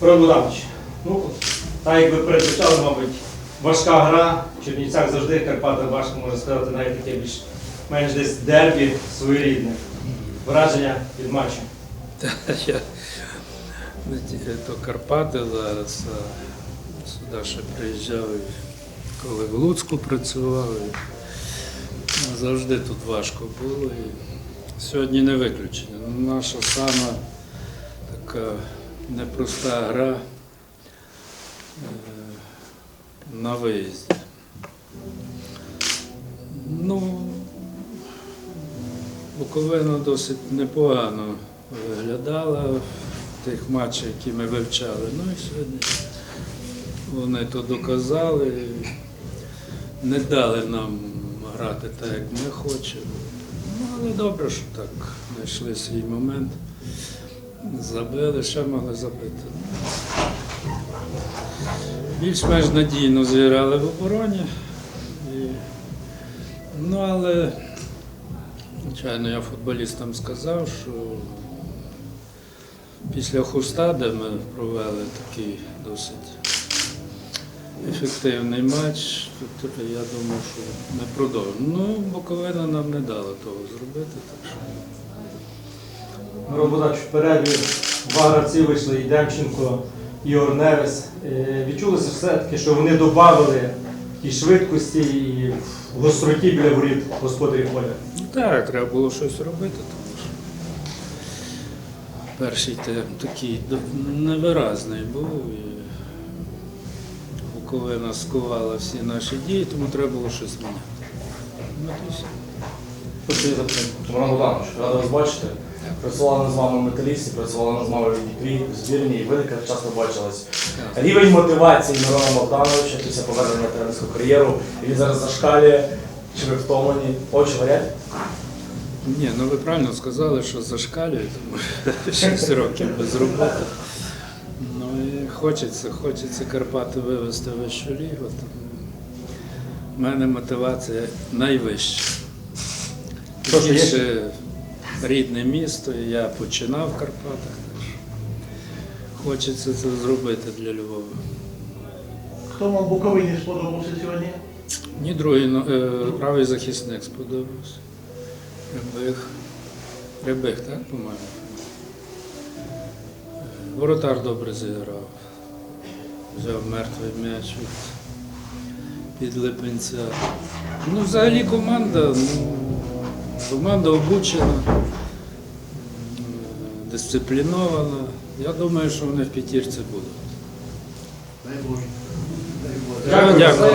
Богданович, ну, так як ви передбачали, мабуть, важка гра. В Чернівцях завжди Карпата важко, можна сказати, навіть таке більш менш десь дербі своєрідне. Враження від матчу. То Карпати зараз, сюди ще приїжджав, коли в Луцьку працював. Завжди тут важко було. І сьогодні не виключення. Ну, Наша сама така непроста гра е, на виїзді. Ну, Буковина досить непогано виглядала в тих матчах, які ми вивчали. Ну і сьогодні вони то доказали, не дали нам грати так, як ми хочемо. Ну, але добре, що так знайшли свій момент. Забили, ще могли забити. Більш-менш надійно зіграли в обороні. І, ну, але Звичайно, я футболістам сказав, що після Хуста, де ми провели такий досить ефективний матч, то я думав, що ми продовжимо. Ну, Буковина нам не дала того зробити, так що В перерві два гравці вийшли і Демченко, і Орневес. Е, Відчулося все-таки, що вони додали і швидкості, і гостроті біля воріт господарів поля. ну, так, треба було щось робити, тому що перший тайм такий невиразний був. І Буковина скувала всі наші дії, тому треба було щось міняти. Ну, то все. Що це за питання? Роман Богданович, рада вас бачити. Працювала з вами в металісті, працювала з вами в Дніпрі, в збірні, і ви так часто бачились. Рівень мотивації Мирона Богдановича після повернення на тренерську кар'єру, він зараз зашкалює, чи ви втомлені, очі горять? Ні, ну ви правильно сказали, що зашкалює, тому що 6 років без роботи. Ну і хочеться, хочеться Карпати вивести в вищу лігу. В мене мотивація найвища. Більше рідне місто, і я починав в Карпатах. Хочеться це зробити для Львова. Хто вам Буковині сподобався сьогодні? Ні, другий ну, е, правий захисник сподобався. Рябих. Рябих, так, по-моєму? Е, Воротар добре зіграв. Взяв мертвий м'яч від Липенця. Ну, взагалі команда, ну, команда обучена, дисциплінована. Я думаю, що вони в п'ятірці будуть. Дай Боже. Дякую.